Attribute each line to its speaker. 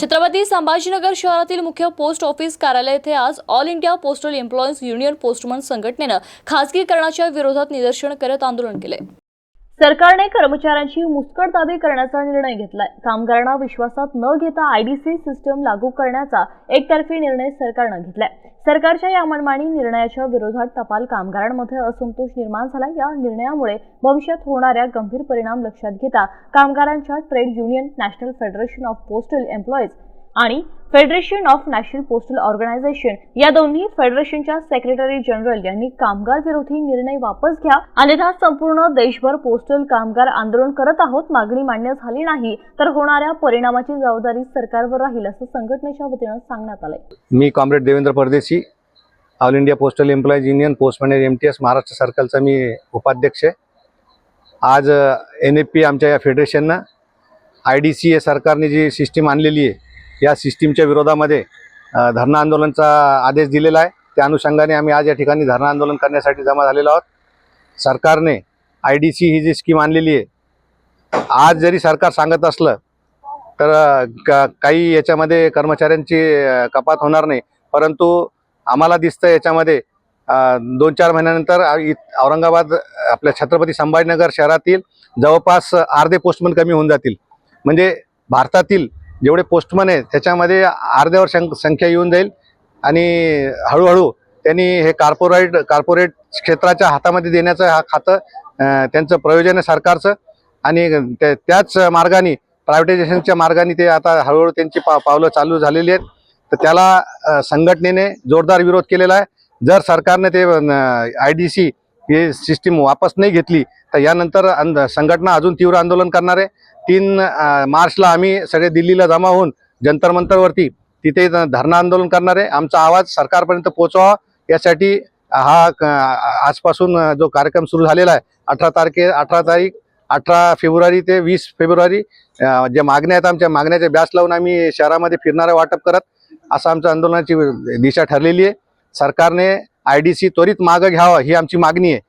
Speaker 1: छत्रपती संभाजीनगर शहरातील मुख्य post office कार्यालय येथे आज all India postal employees union postman संघटनेनं खासगीकरणाच्या विरोधात निदर्शन करत आंदोलन केले. सरकारने कर्मचाऱ्यांची मुस्कट दाबी करण्याचा निर्णय घेतलाय. कामगारांना विश्वासात न घेता आयडीसी सिस्टम लागू करण्याचा एकतर्फी निर्णय सरकारनं घेतलाय. सरकारच्या या मनमानी निर्णयाच्या विरोधात टपाल कामगारांमध्ये असंतोष निर्माण झाला. या निर्णयामुळे भविष्यात होणाऱ्या गंभीर परिणाम लक्षात घेता कामगारांच्या trade union national federation of postal employees आणि federation of national postal organisation या दोन्ही फेडरेशनच्या सेक्रेटरी जनरल यांनी कामगार विरोधी निर्णय वापस घ्या. अन्यथा संपूर्ण देशभर पोस्टल कामगार आंदोलन करत आहोत. मागणी मान्य झाली नाही तर होणाऱ्या परिणामाची जबाबदारी सरकारवर राहील असं संघटनेच्या वतीनं सांगण्यात आलंय.
Speaker 2: मी comrade Devendra Pardeshi all India postal employees union post manage M T S Maharashtra सर्कलचा मी उपाध्यक्ष आहे. आज एन एफ पी आमच्या या फेडरेशननं आय डी सी ए सरकारने जी सिस्टीम आणलेली आहे या सिस्टीमच्या विरोधामध्ये धरणं आंदोलनचा आदेश दिलेला आहे. त्या अनुषंगाने आम्ही आज या ठिकाणी धरणं आंदोलन करण्यासाठी जमा झालेलो आहोत. सरकारने आय डी सी ही जी स्कीम आणलेली आहे आज जरी सरकार सांगत असलं तर का काही याच्यामध्ये कर्मचाऱ्यांची कपात होणार नाही. परंतु आम्हाला दिसतं याच्यामध्ये दोन चार महिन्यानंतर इ- औरंगाबाद आपल्या छत्रपती संभाजीनगर शहरातील जवळपास अर्धे पोस्टमन कमी होऊन जातील. म्हणजे भारतातील जेवढे पोस्टमन आहेत त्याच्यामध्ये अर्ध्यावर शं संख्या येऊन जाईल. आणि हळूहळू त्यांनी हे कार्पोरेट कार्पोरेट क्षेत्राच्या हातामध्ये देण्याचं हा खातं त्यांचं प्रयोजन आहे सरकारचं. आणि त्या- त्याच मार्गाने प्रायव्हेटायझेशनच्या मार्गाने ते आता हळूहळू त्यांची पा पावलं चालू झालेली आहेत. तर त्याला संघटनेने जोरदार विरोध केलेला आहे. जर सरकारने ते आय डी सी हे सिस्टीम वापस नाही घेतली तर यानंतर अंद- संघटना अजून तीव्र आंदोलन करणार आहे. तीन मार्चला आम्ही सगळे दिल्लीला जमा होऊन जंतर मंतरवरती तिथे धरणं आंदोलन करणार आहे. आमचा आवाज सरकारपर्यंत पोहोचवा यासाठी हा क- आजपासून जो कार्यक्रम सुरू झालेला आहे अठरा तारखे अठरा तारीख अठरा फेब्रुवारी ते वीस फेब्रुवारी ज्या मागण्या आहेत आमच्या मागण्याचे ब्यास लावून आम्ही शहरामध्ये फिरणारे वाटप करत असं आमच्या आंदोलनाची दिशा ठरलेली आहे. सरकारने आय डी सी त्वरित मागं घ्यावं ही आमची मागणी आहे.